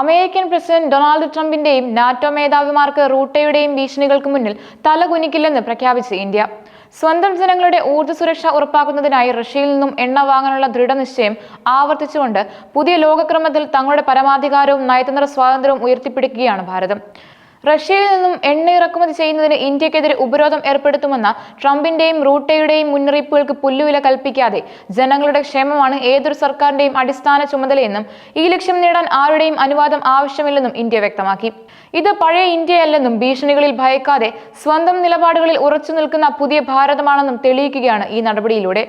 American president Donald ട്രംപിന്റെയും NATO മേധാവിമാർക്ക് റൂട്ടയുടെയും ഭീഷണികൾക്ക് മുന്നിൽ തലകുനിക്കില്ലെന്ന് പ്രഖ്യാപിച്ച് ഇന്ത്യ. സ്വന്തം ജനങ്ങളുടെ ഊർജ സുരക്ഷ ഉറപ്പാക്കുന്നതിനായി റഷ്യയിൽ നിന്നും എണ്ണ വാങ്ങാനുള്ള ദൃഢനിശ്ചയം ആവർത്തിച്ചുകൊണ്ട് പുതിയ ലോകക്രമത്തിൽ തങ്ങളുടെ പരമാധികാരവും നയതന്ത്ര സ്വാതന്ത്ര്യവും ഉയർത്തിപ്പിടിക്കുകയാണ് ഭാരതം. റഷ്യയിൽ നിന്നും എണ്ണ ഇറക്കുമതി ചെയ്യുന്നതിന് ഇന്ത്യക്കെതിരെ ഉപരോധം ഏർപ്പെടുത്തുമെന്ന ട്രംപിന്റെയും റൂട്ടയുടെയും മുന്നറിയിപ്പുകൾക്ക് പുല്ലുവില കൽപ്പിക്കാതെ ജനങ്ങളുടെ ക്ഷേമമാണ് ഏതൊരു സർക്കാരിന്റെയും അടിസ്ഥാന ചുമതലയെന്നും ഈ ലക്ഷ്യം നേടാൻ ആരുടെയും അനുവാദം ആവശ്യമില്ലെന്നും ഇന്ത്യ വ്യക്തമാക്കി. ഇത് പഴയ ഇന്ത്യയല്ലെന്നും ഭീഷണികളിൽ ഭയക്കാതെ സ്വന്തം നിലപാടുകളിൽ ഉറച്ചു നിൽക്കുന്ന പുതിയ ഭാരതമാണെന്നും തെളിയിക്കുകയാണ് ഈ നടപടിയിലൂടെ.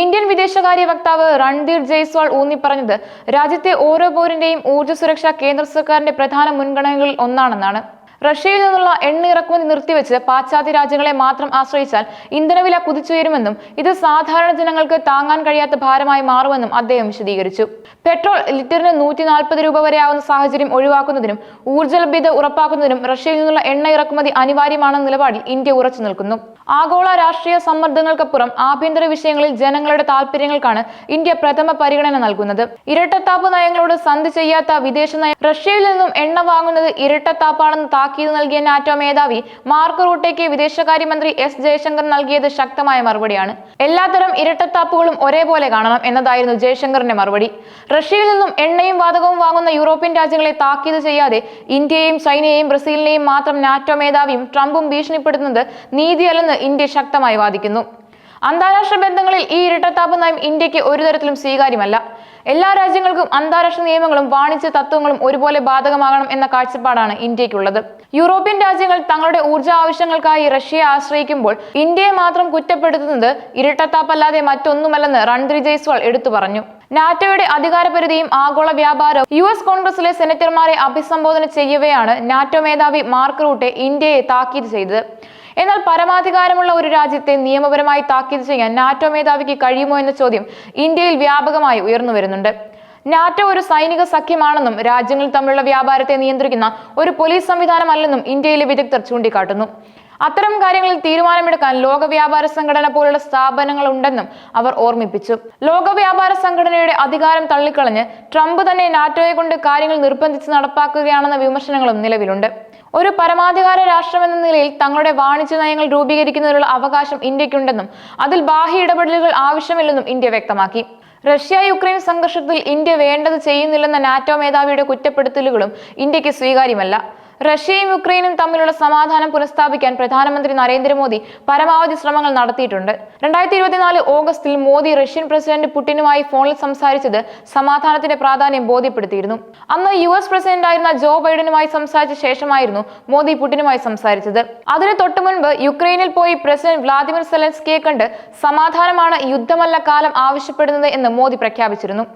ഇന്ത്യൻ വിദേശകാര്യ വക്താവ് രൺധീർ ജയ്സ്വാൾ ഊന്നിപ്പറഞ്ഞത് രാജ്യത്തെ ഓരോ പൗരന്റെയും ഊർജ സുരക്ഷ കേന്ദ്ര സർക്കാരിന്റെ പ്രധാന മുൻഗണനകളിൽ ഒന്നാണെന്നാണ്. റഷ്യയിൽ നിന്നുള്ള എണ്ണ ഇറക്കുമതി നിർത്തിവെച്ച് പാശ്ചാത്യ രാജ്യങ്ങളെ മാത്രം ആശ്രയിച്ചാൽ ഇന്ധനവില കുതിച്ചുയരുമെന്നും ഇത് സാധാരണ ജനങ്ങൾക്ക് താങ്ങാൻ കഴിയാത്ത ഭാരമായി മാറുമെന്നും അദ്ദേഹം വിശദീകരിച്ചു. പെട്രോൾ ലിറ്ററിന് നൂറ്റി നാൽപ്പത് രൂപ വരെ ആവുന്ന സാഹചര്യം ഒഴിവാക്കുന്നതിനും ഊർജ ലഭ്യത ഉറപ്പാക്കുന്നതിനും റഷ്യയിൽ നിന്നുള്ള എണ്ണ ഇറക്കുമതി അനിവാര്യമാണെന്ന നിലപാടിൽ ഇന്ത്യ ഉറച്ചു നിൽക്കുന്നു. ആഗോള രാഷ്ട്രീയ സമ്മർദ്ദങ്ങൾക്കപ്പുറം ആഭ്യന്തര വിഷയങ്ങളിൽ ജനങ്ങളുടെ താൽപര്യങ്ങൾക്കാണ് ഇന്ത്യ പ്രഥമ പരിഗണന നൽകുന്നത്. ഇരട്ടത്താപ്പ് നയങ്ങളോട് സന്ധി ചെയ്യാത്ത വിദേശ നയം റഷ്യയിൽ നിന്നും എണ്ണ വാങ്ങുന്നത് ഇരട്ടത്താപ്പാണെന്ന് താക്കീത് നൽകിയ നാറ്റോ മേധാവി മാർക്ക് റൂട്ടേക്ക് വിദേശകാര്യമന്ത്രി എസ് ജയശങ്കർ നൽകിയത് ശക്തമായ മറുപടിയാണ്. എല്ലാത്തരം ഇരട്ടത്താപ്പുകളും ഒരേപോലെ കാണണം എന്നതായിരുന്നു ജയശങ്കറിന്റെ മറുപടി. റഷ്യയിൽ നിന്നും എണ്ണയും വാതകവും വാങ്ങുന്ന യൂറോപ്യൻ രാജ്യങ്ങളെ താക്കീത് ചെയ്യാതെ ഇന്ത്യയെയും ചൈനയെയും ബ്രസീലിനെയും മാത്രം നാറ്റോ മേധാവിയും ട്രംപും ഭീഷണിപ്പെടുത്തുന്നത് നീതിയല്ലെന്ന് ഇന്ത്യ ശക്തമായി വാദിക്കുന്നു. അന്താരാഷ്ട്ര ബന്ധങ്ങളിൽ ഈ ഇരട്ടത്താപ്പ് നയം ഇന്ത്യയ്ക്ക് ഒരു തരത്തിലും സ്വീകാര്യമല്ല. എല്ലാ രാജ്യങ്ങൾക്കും അന്താരാഷ്ട്ര നിയമങ്ങളും വാണിജ്യ തത്വങ്ങളും ഒരുപോലെ ബാധകമാകണം എന്ന കാഴ്ചപ്പാടാണ് ഇന്ത്യക്കുള്ളത് യൂറോപ്യൻ രാജ്യങ്ങൾ തങ്ങളുടെ ഊർജ ആവശ്യങ്ങൾക്കായി റഷ്യയെ ആശ്രയിക്കുമ്പോൾ ഇന്ത്യയെ മാത്രം കുറ്റപ്പെടുത്തുന്നത് ഇരട്ടത്താപ്പല്ലാതെ മറ്റൊന്നുമല്ലെന്ന് റൺദ്രി ജയ്സ്വാൾ എടുത്തു പറഞ്ഞു. നാറ്റോയുടെ അധികാരപരിധിയും ആഗോള വ്യാപാരവും യു എസ് കോൺഗ്രസിലെ സെനറ്റർമാരെ അഭിസംബോധന ചെയ്യവെയാണ് നാറ്റോ മേധാവി മാർക്ക് റൂട്ടെ ഇന്ത്യയെ താക്കീത് ചെയ്തത്. എന്നാൽ പരമാധികാരമുള്ള ഒരു രാജ്യത്തെ നിയമപരമായി താക്കീത് ചെയ്യാൻ നാറ്റോ മേധാവിക്ക് കഴിയുമോ എന്ന ചോദ്യം ഇന്ത്യയിൽ വ്യാപകമായി ഉയർന്നു വരുന്നുണ്ട്. നാറ്റോ ഒരു സൈനിക സഖ്യമാണെന്നും രാജ്യങ്ങൾ തമ്മിലുള്ള വ്യാപാരത്തെ നിയന്ത്രിക്കുന്ന ഒരു പോലീസ് സംവിധാനമല്ലെന്നും ഇന്ത്യയിലെ വിദഗ്ധർ ചൂണ്ടിക്കാട്ടുന്നു. അത്തരം കാര്യങ്ങളിൽ തീരുമാനമെടുക്കാൻ ലോക വ്യാപാര സംഘടന പോലുള്ള സ്ഥാപനങ്ങൾ ഉണ്ടെന്നും അവർ ഓർമ്മിപ്പിച്ചു. ലോക വ്യാപാര സംഘടനയുടെ അധികാരം തള്ളിക്കളഞ്ഞ് ട്രംപ് തന്നെ നാറ്റോയെ കൊണ്ട് കാര്യങ്ങൾ നിർബന്ധിച്ച് നടപ്പാക്കുകയാണെന്ന വിമർശനങ്ങളും നിലവിലുണ്ട്. ഒരു പരമാധികാര രാഷ്ട്രമെന്ന നിലയിൽ തങ്ങളുടെ വാണിജ്യ നയങ്ങൾ രൂപീകരിക്കുന്നതിനുള്ള അവകാശം ഇന്ത്യക്കുണ്ടെന്നും അതിൽ ബാഹ്യ ഇടപെടലുകൾ ആവശ്യമില്ലെന്നും ഇന്ത്യ വ്യക്തമാക്കി. റഷ്യ യുക്രൈൻ സംഘർഷത്തിൽ ഇന്ത്യ വേണ്ടത് ചെയ്യുന്നില്ലെന്ന നാറ്റോ മേധാവിയുടെ കുറ്റപ്പെടുത്തലുകളും ഇന്ത്യയ്ക്ക് സ്വീകാര്യമല്ല. റഷ്യയും യുക്രൈനും തമ്മിലുള്ള സമാധാനം പുനഃസ്ഥാപിക്കാൻ പ്രധാനമന്ത്രി നരേന്ദ്രമോദി പരമാവധി ശ്രമങ്ങൾ നടത്തിയിട്ടുണ്ട്. രണ്ടായിരത്തി ഇരുപത്തിനാല് ഓഗസ്റ്റിൽ മോദി റഷ്യൻ പ്രസിഡന്റ് പുടിനുമായി ഫോണിൽ സംസാരിച്ചത് സമാധാനത്തിന്റെ പ്രാധാന്യം ബോധ്യപ്പെടുത്തിയിരുന്നു. അന്ന് യു എസ് പ്രസിഡന്റായിരുന്ന ജോ ബൈഡനുമായി സംസാരിച്ച ശേഷമായിരുന്നു മോദി പുടിനുമായി സംസാരിച്ചത്. അതിന് തൊട്ടു മുൻപ് യുക്രൈനിൽ പോയി പ്രസിഡന്റ് വ്ളാദിമിർ സെലൻസ്കിയെ കണ്ട് സമാധാനമാണ് യുദ്ധമല്ല കാലം ആവശ്യപ്പെടുന്നത് എന്ന് മോദി പ്രഖ്യാപിച്ചിരുന്നു.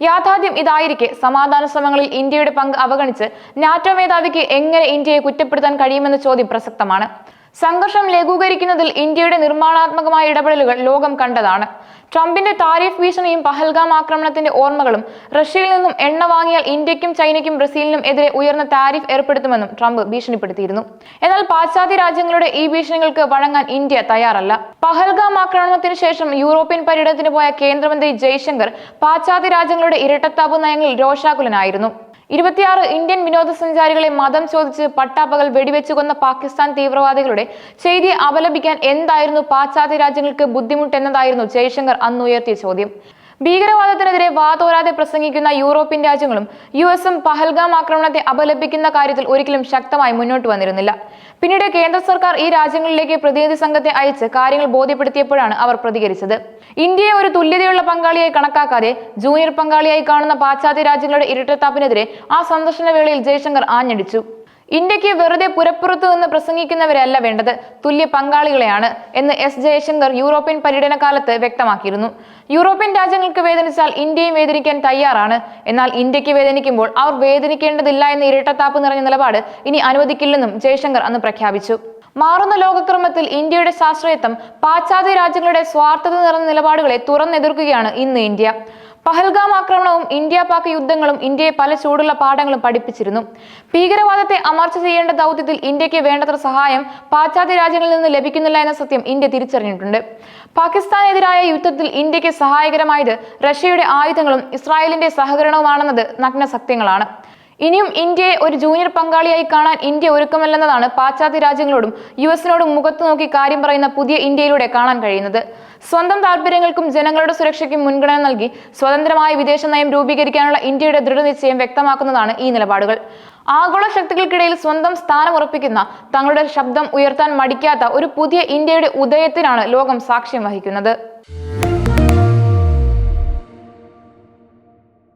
യാഥാർത്ഥ്യം ഇതായിരിക്കെ സമാധാന ശ്രമങ്ങളിൽ ഇന്ത്യയുടെ പങ്ക് അവഗണിച്ച് നാറ്റോ മേധാവിക്ക് എങ്ങനെ ഇന്ത്യയെ കുറ്റപ്പെടുത്താൻ കഴിയുമെന്ന ചോദ്യം പ്രസക്തമാണ്. സംഘർഷം ലഘൂകരിക്കുന്നതിൽ ഇന്ത്യയുടെ നിർമ്മാണാത്മകമായ ഇടപെടലുകൾ ലോകം കണ്ടതാണ്. ട്രംപിന്റെ താരിഫ് ഭീഷണിയും പഹൽഗാം ആക്രമണത്തിന്റെ ഓർമ്മകളും റഷ്യയിൽ നിന്നും എണ്ണ വാങ്ങിയാൽ ഇന്ത്യക്കും ചൈനയ്ക്കും ബ്രസീലിനും എതിരെ ഉയർന്ന താരിഫ് ഏർപ്പെടുത്തുമെന്നും ട്രംപ് ഭീഷണിപ്പെടുത്തിയിരുന്നു. എന്നാൽ പാശ്ചാത്യ രാജ്യങ്ങളുടെ ഈ ഭീഷണികൾക്ക് വഴങ്ങാൻ ഇന്ത്യ തയ്യാറല്ല. പഹൽഗാം ആക്രമണത്തിന് ശേഷം യൂറോപ്യൻ പര്യടനത്തിന് പോയ കേന്ദ്രമന്ത്രി ജയശങ്കർ പാശ്ചാത്യ രാജ്യങ്ങളുടെ ഇരട്ടത്താപ്പ് നയങ്ങളിൽ രോഷാകുലനായിരുന്നു. ഇരുപത്തിയാറ് ഇന്ത്യൻ വിനോദസഞ്ചാരികളെ മതം ചോദിച്ച് പട്ടാപ്പകൽ വെടിവെച്ചു കൊന്ന പാകിസ്ഥാൻ തീവ്രവാദികളുടെ ചെയ്തി അപലപിക്കാൻ എന്തായിരുന്നു പാശ്ചാത്യ രാജ്യങ്ങൾക്ക് ബുദ്ധിമുട്ടെന്നതായിരുന്നു ജയശങ്കർ അന്നുയർത്തിയ ചോദ്യം. ഭീകരവാദത്തിനെതിരെ വാതോരാതെ പ്രസംഗിക്കുന്ന യൂറോപ്യൻ രാജ്യങ്ങളും യു എസും പഹൽഗാം ആക്രമണത്തെ അപലപിക്കുന്ന കാര്യത്തിൽ ഒരിക്കലും ശക്തമായി മുന്നോട്ട് വന്നിരുന്നില്ല. പിന്നീട് കേന്ദ്ര സർക്കാർ ഈ രാജ്യങ്ങളിലേക്ക് പ്രതിനിധി സംഘത്തെ അയച്ച് കാര്യങ്ങൾ ബോധ്യപ്പെടുത്തിയപ്പോഴാണ് അവർ പ്രതികരിച്ചത്. ഇന്ത്യയെ ഒരു തുല്യതയുള്ള പങ്കാളിയായി കണക്കാക്കാതെ ജൂനിയർ പങ്കാളിയായി കാണുന്ന പാശ്ചാത്യ രാജ്യങ്ങളുടെ ഇരട്ടത്താപ്പിനെതിരെ ആ സന്ദർശന വേളയിൽ ജയശങ്കർ ആഞ്ഞടിച്ചു. ഇന്ത്യയ്ക്ക് വെറുതെ പുരപ്പുറത്തു നിന്ന് പ്രസംഗിക്കുന്നവരല്ല വേണ്ടത്. തുല്യ പങ്കാളികളെയാണ് എന്ന് എസ് ജയശങ്കർ യൂറോപ്യൻ പര്യടന കാലത്ത് വ്യക്തമാക്കിയിരുന്നു. യൂറോപ്യൻ രാജ്യങ്ങൾക്ക് വേദനിച്ചാൽ ഇന്ത്യയും വേദനിക്കാൻ തയ്യാറാണ്. എന്നാൽ ഇന്ത്യയ്ക്ക് വേദനിക്കുമ്പോൾ അവർ വേദനിക്കേണ്ടതില്ല എന്ന ഇരട്ടത്താപ്പ് നിറഞ്ഞ നിലപാട് ഇനി അനുവദിക്കില്ലെന്നും ജയശങ്കർ അന്ന് പ്രഖ്യാപിച്ചു. മാറുന്ന ലോകക്രമത്തിൽ ഇന്ത്യയുടെ ശാസ്ത്രീയത്വം പാശ്ചാത്യ രാജ്യങ്ങളുടെ സ്വാർത്ഥത നിറഞ്ഞ നിലപാടുകളെ തുറന്നെതിർക്കുകയാണ് ഇന്ന് ഇന്ത്യ. പഹൽഗാം ആക്രമണവും ഇന്ത്യ പാക് യുദ്ധങ്ങളും ഇന്ത്യയെ പല ചൂടുള്ള പാഠങ്ങളും പഠിപ്പിച്ചിരുന്നു. ഭീകരവാദത്തെ അമർച്ച ചെയ്യേണ്ട ദൗത്യത്തിൽ ഇന്ത്യയ്ക്ക് വേണ്ടത്ര സഹായം പാശ്ചാത്യ രാജ്യങ്ങളിൽ നിന്ന് ലഭിക്കുന്നില്ല എന്ന സത്യം ഇന്ത്യ തിരിച്ചറിഞ്ഞിട്ടുണ്ട്. പാകിസ്ഥാനെതിരായ യുദ്ധത്തിൽ ഇന്ത്യയ്ക്ക് സഹായകരമായത് റഷ്യയുടെ ആയുധങ്ങളും ഇസ്രായേലിന്റെ സഹകരണവുമാണെന്നത് നഗ്ന സത്യങ്ങളാണ് ഇനിയും ഇന്ത്യയെ ഒരു ജൂനിയർ പങ്കാളിയായി കാണാൻ ഇന്ത്യ ഒരുക്കമല്ലെന്നതാണ് പാശ്ചാത്യ രാജ്യങ്ങളോടും യു എസിനോടും മുഖത്ത് നോക്കി കാര്യം പറയുന്ന പുതിയ ഇന്ത്യയിലൂടെ കാണാൻ കഴിയുന്നത്. സ്വന്തം താല്പര്യങ്ങൾക്കും ജനങ്ങളുടെ സുരക്ഷയ്ക്കും മുൻഗണന നൽകി സ്വതന്ത്രമായ വിദേശ നയം രൂപീകരിക്കാനുള്ള ഇന്ത്യയുടെ ദൃഢനിശ്ചയം വ്യക്തമാക്കുന്നതാണ് ഈ നിലപാടുകൾ. ആഗോള ശക്തികൾക്കിടയിൽ സ്വന്തം സ്ഥാനം ഉറപ്പിക്കുന്ന തങ്ങളുടെ ശബ്ദം ഉയർത്താൻ മടിക്കാത്ത ഒരു പുതിയ ഇന്ത്യയുടെ ഉദയത്തിനാണ് ലോകം സാക്ഷ്യം വഹിക്കുന്നത്.